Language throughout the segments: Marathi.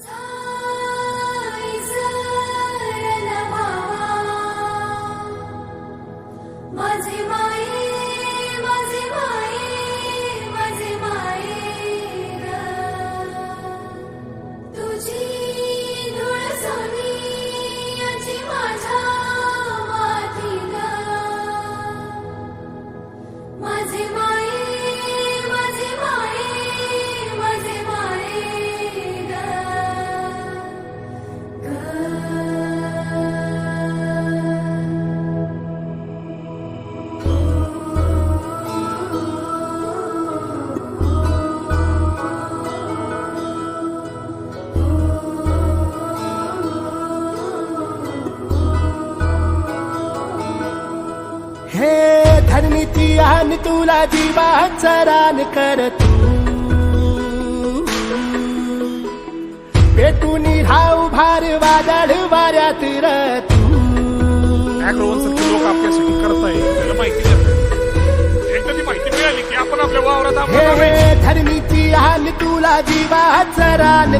time. रणनीती आण तुला जीवाचा करत कर तू. भेटून राहू भार वादळ वाऱ्यात तू. हे धर्मीची आण तुला जीवाचा रान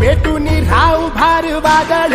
भेटून राहू भार वादळ